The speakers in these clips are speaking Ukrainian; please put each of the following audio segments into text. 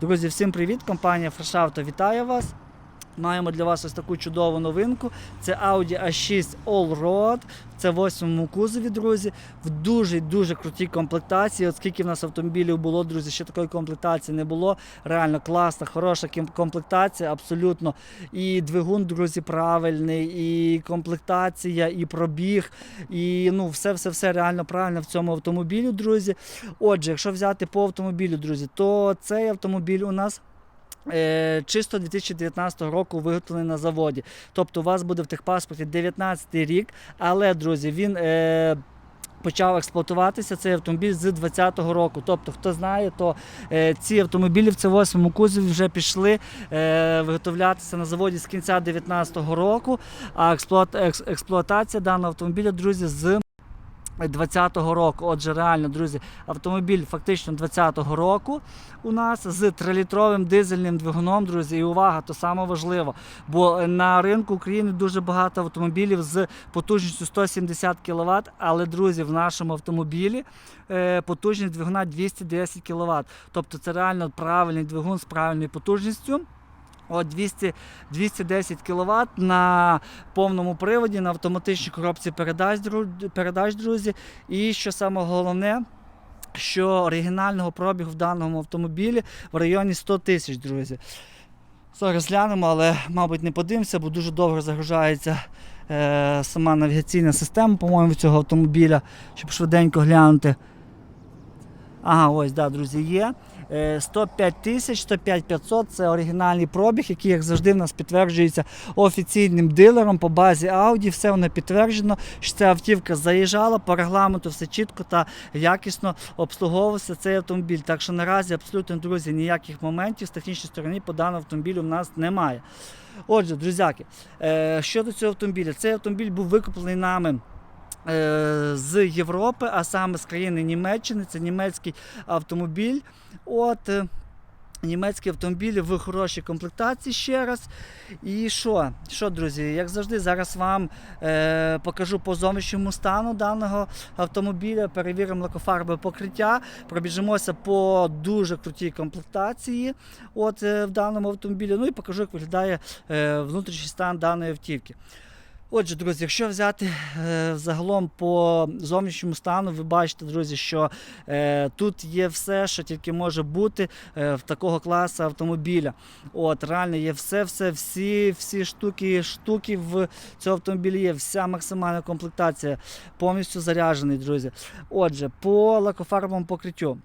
Друзі, всім привіт! Компанія Фрешавто вітає вас. Маємо для вас ось таку чудову новинку. Це Audi A6 Allroad. Це в восьмому кузові, друзі, в дуже дуже крутій комплектації. От скільки в нас автомобілів було, друзі, ще такої комплектації не було. Реально класна, хороша комплектація, абсолютно. І двигун, друзі, правильний, і комплектація, і пробіг, і ну, все, все, все реально правильно в цьому автомобілі, друзі. Отже, якщо взяти по автомобілю, друзі, то цей автомобіль у нас. Е, чисто 2019 року виготовлений на заводі. Тобто у вас буде в техпаспорті 19 рік, але, друзі, він. Е, Почав експлуатуватися цей автомобіль з 2020 року. Тобто, хто знає, то е, ці автомобілі в це восьмому кузові вже пішли е, виготовлятися на заводі з кінця 2019 року. А експлуат, екс, експлуатація даного автомобіля, друзі, з 20-го року. Отже, реально, друзі, автомобіль фактично 20-го року у нас з 3-літровим дизельним двигуном, друзі. І увага, то саме важливо. Бо на ринку України дуже багато автомобілів з потужністю 170 кВт, але, друзі, в нашому автомобілі е, потужність двигуна 210 кВт. Тобто це реально правильний двигун з правильною потужністю. От 200, 210 кВт на повному приводі, на автоматичній коробці передач, передач, друзі. І що саме головне, що оригінального пробігу в даному автомобілі в районі 100 тисяч, друзі. Зараз глянемо, але, мабуть, не подивимося, бо дуже довго загружається е, сама навігаційна система, по-моєму, цього автомобіля, щоб швиденько глянути. Ага, ось, да, друзі, є. Е, 105 тисяч, 105 500 це оригінальний пробіг, який, як завжди, в нас підтверджується офіційним дилером по базі Audi. Все воно підтверджено, що ця автівка заїжджала по регламенту, все чітко та якісно обслуговувався цей автомобіль. Так що наразі абсолютно, друзі, ніяких моментів з технічної сторони по даному автомобілю в нас немає. Отже, друзяки, е, щодо цього автомобіля, цей автомобіль був викуплений нами. Е, З Європи, а саме з країни Німеччини, це німецький автомобіль. От е, німецькі автомобілі в хорошій комплектації ще раз. І що, що друзі, як завжди, зараз вам е, покажу по зовнішньому стану даного автомобіля, перевіримо лакофарбове покриття, пробіжимося по дуже крутій комплектації от, е, в даному автомобілі. Ну і покажу, як виглядає е, внутрішній стан даної автівки. Отже, друзі, якщо взяти е, загалом по зовнішньому стану, ви бачите, друзі, що е, тут є все, що тільки може бути е, в такого класу автомобіля. От, реально є все, все, всі, всі штуки, штуки в цьому автомобілі є, вся максимальна комплектація, повністю заряджений, друзі. Отже, по лакофарбовому покриттю.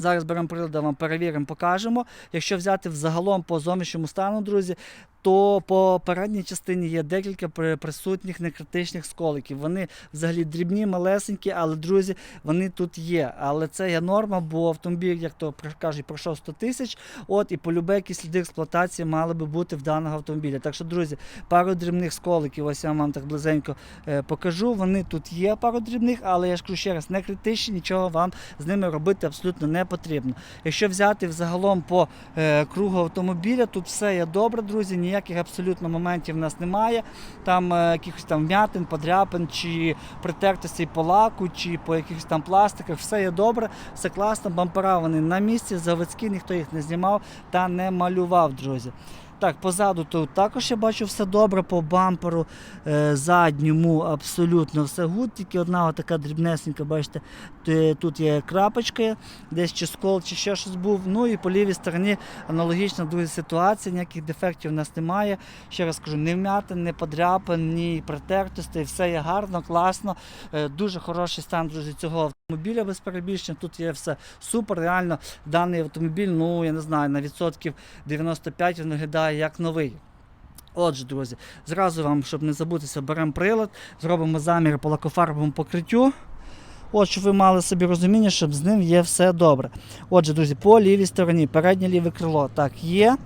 Зараз беремо прилади, вам перевіримо, покажемо. Якщо взяти взагалом по зовнішньому стану, друзі, то по передній частині є декілька присутніх некритичних сколиків. Вони взагалі дрібні, малесенькі, але друзі, вони тут є. Але це є норма, бо автомобіль, як то кажуть, пройшов 100 тисяч. От і полюбе якісь сліди експлуатації мали би бути в даного автомобіля. Так що, друзі, пару дрібних сколиків, ось я вам так близенько е, покажу. Вони тут є пару дрібних, але я ж кажу ще раз, не критичні, нічого вам з ними робити абсолютно не потрібно. Якщо взяти взагалом по е, кругу автомобіля, тут все є добре, друзі. Ніяких абсолютно моментів в нас немає. Там е, якихось там вмятин, подряпин, чи притертостей по лаку, чи по якихось там пластиках, все є добре, все класно. Бампера вони на місці, заводські, ніхто їх не знімав та не малював, друзі. Так, позаду тут також я бачу все добре по бамперу е, задньому абсолютно все гуд, тільки одна така дрібнесенька, бачите, тут є крапочка, десь чи скол, чи ще щось був. Ну і по лівій стороні аналогічна друга ситуація, ніяких дефектів у нас немає. Ще раз кажу, не вмятин, не подряпин, ні притертостей, все є гарно, класно. Е, Дуже хороший стан, друзі, цього автомобіля без перебільшення. Тут є все супер. Реально, даний автомобіль, ну я не знаю, на відсотків 95 він виглядає як новий. Отже, друзі, зразу вам, щоб не забутися, беремо прилад, зробимо замір по лакофарбовому покриттю. От, щоб ви мали собі розуміння, щоб з ним є все добре. Отже, друзі, по лівій стороні, переднє ліве крило. Так, є.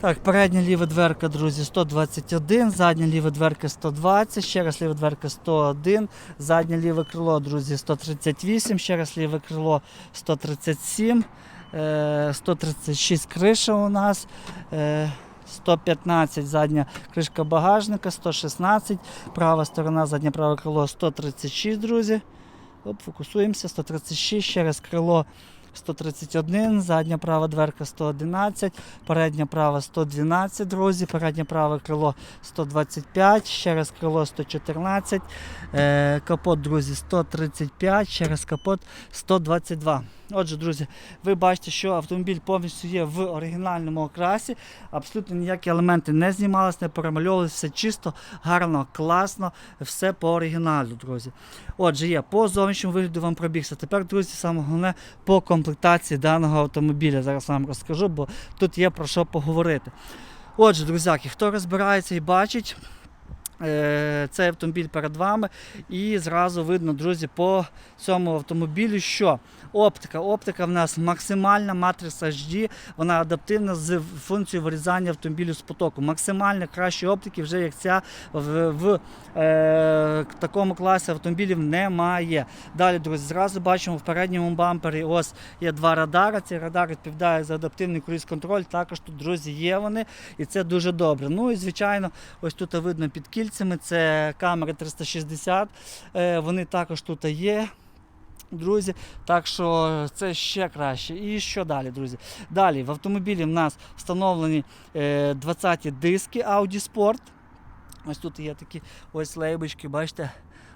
Так, передня ліва дверка, друзі, 121, задня ліва дверка 120, ще раз ліва дверка 101, заднє ліве крило, друзі, 138, ще раз ліве крило 137, е, 136 криша у нас. Е, 115 задня кришка багажника, 116, права сторона, заднє праве крило 136, друзі. Оп, фокусуємося, 136, ще раз крило 131, задня права дверка 111, передня права 112, друзі, переднє праве крило 125, ще раз крило 114, е, капот, друзі, 135, ще раз капот 122. Отже, друзі, ви бачите, що автомобіль повністю є в оригінальному окрасі. Абсолютно ніякі елементи не знімалися, не перемальовувалися, все чисто, гарно, класно, все по оригіналу, друзі. Отже, є по зовнішньому вигляду вам пробігся. Тепер, друзі, саме головне по комплектації даного автомобіля. Зараз вам розкажу, бо тут є про що поговорити. Отже, друзяки, хто розбирається і бачить. Е, Цей автомобіль перед вами, і зразу видно, друзі, по цьому автомобілю, що оптика. Оптика в нас максимальна матриця HD, вона адаптивна з функцією вирізання автомобілю з потоку. Максимально кращі оптики, вже як ця в, в е, такому класі автомобілів немає. Далі, друзі, зразу бачимо в передньому бампері ось є два радари. Ці радари відповідають за адаптивний круїз-контроль. Також тут, друзі, є вони, і це дуже добре. Ну і звичайно, ось тут видно під кільцями. Це камери 360. Е, вони також тут є. Друзі, так що це ще краще. І що далі, друзі? Далі в автомобілі в нас встановлені е, 20 диски Audi Sport. Ось тут є такі ось лейбочки, бачите.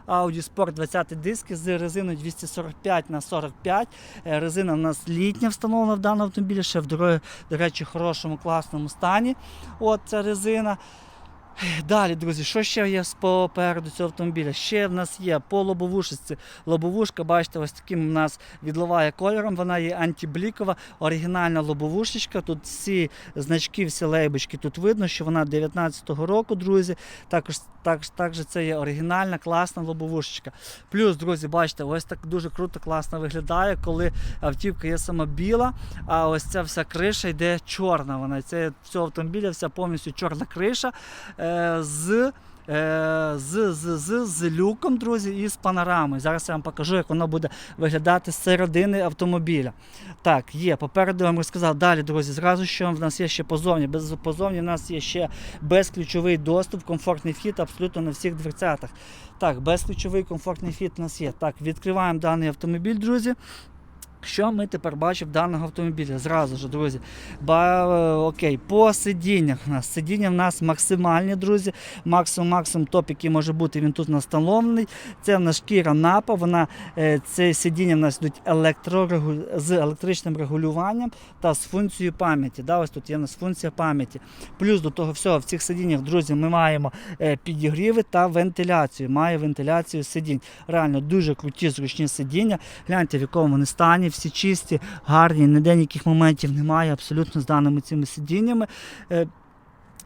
Audi Sport 20 диски з резиною 245 на 45. Е, Резина в нас літня встановлена в даному автомобілі, ще в до речі, хорошому класному стані. От ця резина. Далі, друзі, що ще є попереду цього автомобіля? Ще в нас є по лобовушці. Лобовушка, бачите, ось таким у нас відливає кольором. Вона є антиблікова, оригінальна лобовушечка. Тут всі значки, всі лейбочки. Тут видно, що вона 19-го року, друзі. Також, також, також це є оригінальна, класна лобовушечка. Плюс, друзі, бачите, ось так дуже круто, класно виглядає, коли автівка є сама біла, а ось ця вся криша йде чорна. Вона це цього автомобіля вся повністю чорна криша з. е, З, з, з, з люком, друзі, і з панорамою. Зараз я вам покажу, як воно буде виглядати з середини автомобіля. Так, є. Попереду я вам розказав. Далі, друзі, зразу що в нас є ще позовні. Без позовні в нас є ще безключовий доступ, комфортний вхід абсолютно на всіх дверцятах. Так, безключовий комфортний вхід у нас є. Так, відкриваємо даний автомобіль, друзі. Що ми тепер бачимо даного автомобіля? Зразу ж, друзі. Ба, е, окей, по сидіннях у нас. Сидіння в нас максимальні, друзі. Максимум, максимум топ, який може бути, він тут настановлений. Це в шкіра напа. Вона, е, це сидіння в нас йдуть електрорегу... з електричним регулюванням та з функцією пам'яті. Да, ось тут є у нас функція пам'яті. Плюс до того всього, в цих сидіннях, друзі, ми маємо е, підігріви та вентиляцію. Має вентиляцію сидінь. Реально дуже круті, зручні сидіння. Гляньте, в якому вони стані, всі чисті, гарні, ніде ніяких моментів немає абсолютно з даними цими сидіннями. Е,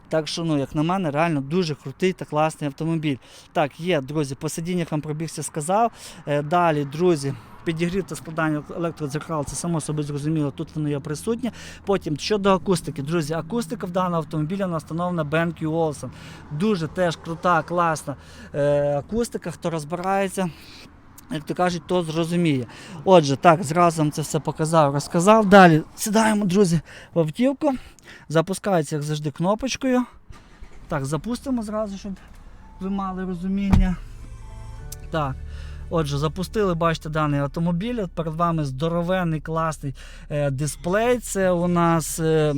Так що, ну, як на мене, реально дуже крутий та класний автомобіль. Так, є, друзі, по сидіннях вам пробігся сказав. Е, Далі, друзі. Підігрів та складання електродзеркал, це само собі зрозуміло, тут воно є присутнє. Потім щодо акустики, друзі, акустика в даного автомобіля вона встановлена BenQ Olsen. Дуже теж крута, класна е, акустика, хто розбирається. Як то кажуть, то зрозуміє. Отже, так, зразу це все показав, розказав. Далі сідаємо, друзі, в автівку. Запускається, як завжди, кнопочкою. Так, запустимо зразу, щоб ви мали розуміння. Так. Отже, запустили, бачите, даний автомобіль. Перед вами здоровенний класний е, дисплей. Це у нас. Е,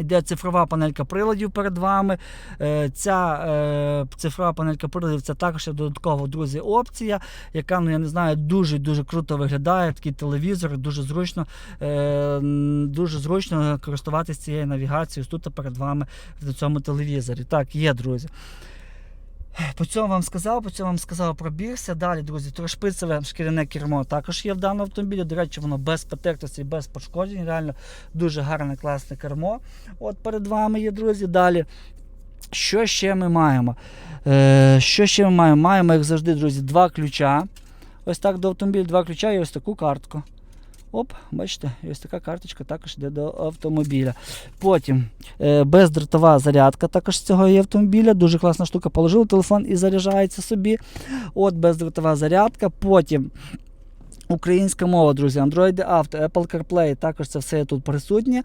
Йде цифрова панелька приладів перед вами. Е, Ця е, цифрова панелька приладів це також додатково, друзі, опція, яка, ну я не знаю, дуже-дуже круто виглядає. Такий телевізор, дуже зручно, е, дуже зручно користуватися цією навігацією тут перед вами на цьому телевізорі. Так, є, друзі. По цьому вам сказав, по цьому вам сказав, пробігся. Далі, друзі, трошпицеве шкіряне кермо також є в даному автомобілі. До речі, воно без потертості, без пошкоджень. Реально дуже гарне, класне кермо. От перед вами є, друзі. Далі. Що ще ми маємо? Е, що ще ми маємо? Маємо, як завжди, друзі, два ключа. Ось так до автомобіля, два ключа і ось таку картку. Оп, бачите, ось така карточка також йде до автомобіля. Потім е, бездротова зарядка також з цього є автомобіля. Дуже класна штука. Положили телефон і заряджається собі. От бездротова зарядка. Потім Українська мова, друзі, Android Auto, Apple CarPlay, також це все тут присутнє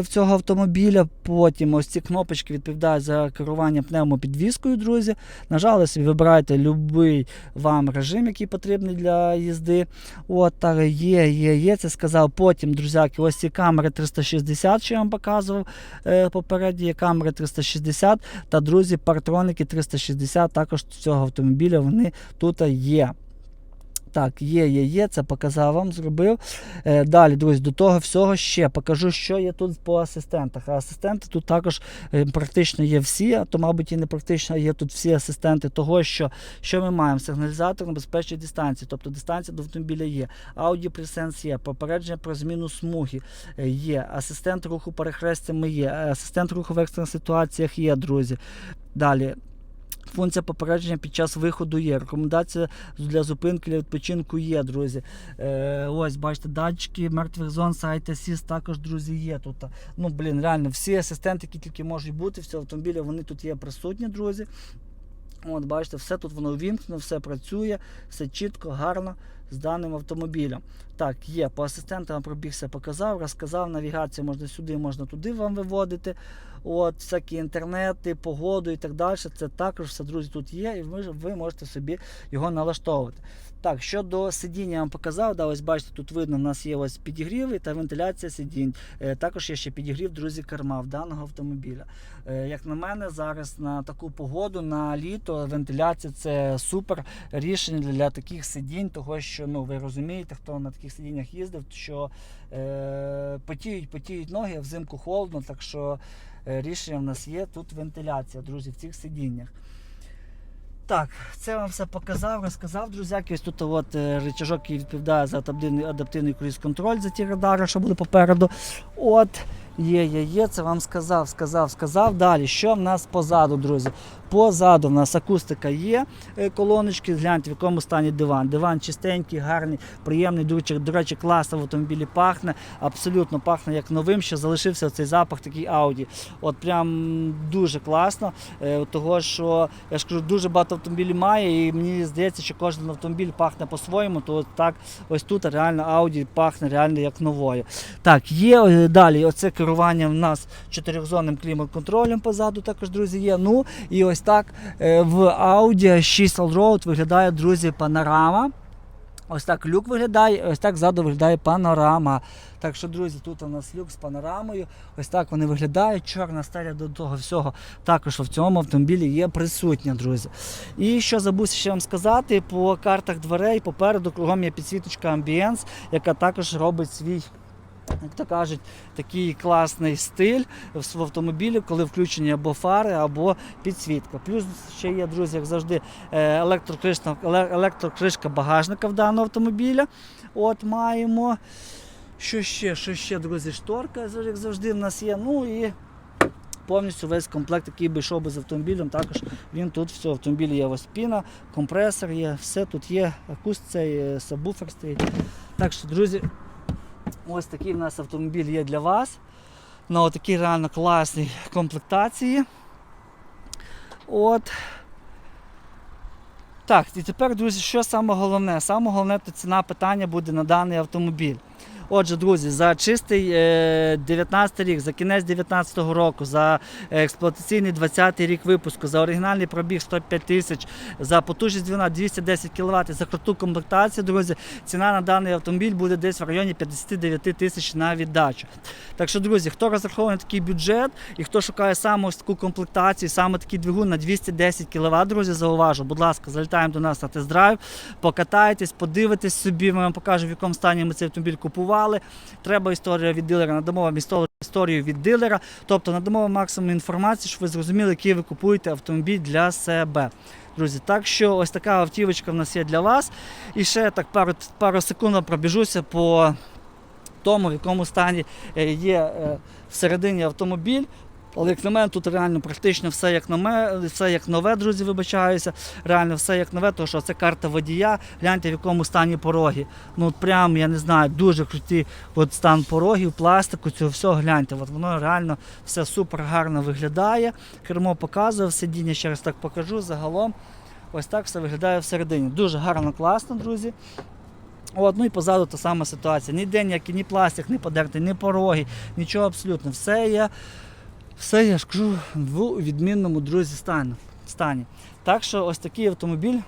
в цього автомобіля. Потім ось ці кнопочки відповідають за керування пневмопідвіскою, друзі. Нажали собі, вибирайте будь-який вам режим, який потрібний для їзди. От так, є, є, є. Це сказав. Потім, друзяки, ось ці камери 360, що я вам показував. Е, попередні є камери 360. Та, друзі, партроники 360 також цього автомобіля вони тут є. Так, є, є, є, це показав вам, зробив. Е, далі, друзі, до того всього ще покажу, що є тут по асистентах. А асистенти тут також е, практично є всі, а то, мабуть, і не практично є тут всі асистенти того, що, що ми маємо. Сигналізатор на безпечній дистанції, тобто дистанція до автомобіля є. Presence є, попередження про зміну смуги е, є, асистент руху перехрестями є, асистент руху в екстрених ситуаціях є, друзі. Далі. Функція попередження під час виходу є. Рекомендація для зупинки для відпочинку є, друзі. Е, ось, бачите, датчики мертвих зон, сайт Assist також, друзі, є тут. Ну, блін, реально, всі асистенти, які тільки можуть бути в цьому автомобілі, вони тут є присутні, друзі. От, бачите, все тут воно увімкнено, все працює, все чітко, гарно з даним автомобілем. Так, є, по асистентам пробігся, показав, розказав, навігація можна сюди, можна туди вам виводити. От, всякі інтернети, погоду і так далі. Це також все, друзі, тут є, і ви, ви можете собі його налаштовувати. Так, щодо сидіння я вам показав, да, ось бачите, тут видно, у нас є ось підігріви та вентиляція сидінь. Е, також є ще підігрів, друзі, керма в даного автомобіля. Е, як на мене, зараз на таку погоду, на літо, вентиляція це супер рішення для таких сидінь, того що ну, ви розумієте, хто на таких сидіннях їздив, що е, потіють, потіють ноги, а взимку холодно, так що е, рішення в нас є тут вентиляція, друзі, в цих сидіннях. Так, це вам все показав, розказав, друзяки. Ось тут от е, рычажок, який відповідає за адаптивний, адаптивний круїз-контроль за ті радари, що були попереду. От, є, є, є, це вам сказав, сказав, сказав. Далі, що в нас позаду, друзі? Позаду в нас акустика є, е, колоночки, гляньте, в якому стані диван. Диван чистенький, гарний, приємний, до речі, класно в автомобілі пахне, абсолютно пахне як новим, ще залишився цей запах такий Audi. От прям дуже класно, е, того що я ж кажу, дуже багато автомобілів має, і мені здається, що кожен автомобіль пахне по-своєму, то так ось тут реально Audi пахне реально як новою. Так, є е, далі оце керування в нас чотирьохзонним клімат-контролем позаду також, друзі, є. Ну і ось так е, в Audi 6 Allroad виглядає, друзі, панорама. Ось так люк виглядає, ось так ззаду виглядає панорама. Так що, друзі, тут у нас люк з панорамою. Ось так вони виглядають. Чорна стеля до того всього також в цьому автомобілі є присутня, друзі. І що забувся ще вам сказати, по картах дверей попереду кругом є підсвіточка Ambience, яка також робить свій. Як то кажуть, такий класний стиль в автомобілі, коли включені або фари, або підсвітка. Плюс ще є, друзі, як завжди, е, електрокришка, електрокришка багажника в даного автомобіля. От маємо. Що ще? Що ще, друзі, шторка, як завжди, в нас є. Ну і повністю весь комплект, який би йшов би з автомобілем, також він тут в цьому автомобілі є ось піна, компресор є, все тут є, акуст е, сабвуфер стоїть. Так що, друзі, ось такий в нас автомобіль є для вас. На отакій реально класній комплектації. От. Так, і тепер, друзі, що саме головне? Саме головне то ціна питання буде на даний автомобіль. Отже, друзі, за чистий е, 19 рік, за кінець 19 року, за експлуатаційний 20 рік випуску, за оригінальний пробіг 105 тисяч, за потужність двигуна 210 кВт, за круту комплектацію, друзі, ціна на даний автомобіль буде десь в районі 59 тисяч на віддачу. Так що, друзі, хто розраховує на такий бюджет і хто шукає саме ось таку комплектацію, саме такий двигун на 210 кВт, друзі, зауважу, будь ласка, залітаємо до нас на тест-драйв, покатайтесь, подивитесь собі, ми вам покажемо, в якому стані ми цей автомобіль купували. Треба історія від дилера, надамо вам історію. Історію від дилера, тобто надамо вам максимум інформації, щоб ви зрозуміли, який ви купуєте автомобіль для себе. Друзі, так що ось така автівочка в нас є для вас. І ще так пару, пару секунд пробіжуся по тому, в якому стані е, є е, всередині автомобіль. Але як на мене, тут реально практично все як нове, все як нове, друзі, вибачаюся. Реально все як нове, тому що це карта водія. Гляньте, в якому стані пороги. Ну от прям, я не знаю, дуже круті от стан порогів, пластику, цього всього гляньте. От воно реально все супер гарно виглядає. Кермо показує, сидіння ще раз так покажу. Загалом ось так все виглядає всередині. Дуже гарно, класно, друзі. От, ну і позаду та сама ситуація. Ніде ніякий ні пластик, ні подертий, ні пороги, нічого абсолютно. Все є, все я ж кажу, в відмінному друзі стані. Так що ось такий автомобіль.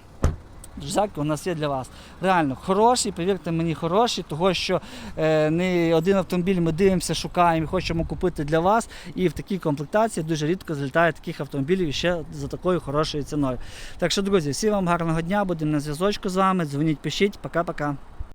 Друзяки, у нас є для вас. Реально хороший, повірте мені, хороший, того що е, не один автомобіль ми дивимося, шукаємо і хочемо купити для вас. І в такій комплектації дуже рідко залітає таких автомобілів ще за такою хорошою ціною. Так що, друзі, всім вам гарного дня, будемо на зв'язочку з вами. Дзвоніть, пишіть, пока-пока.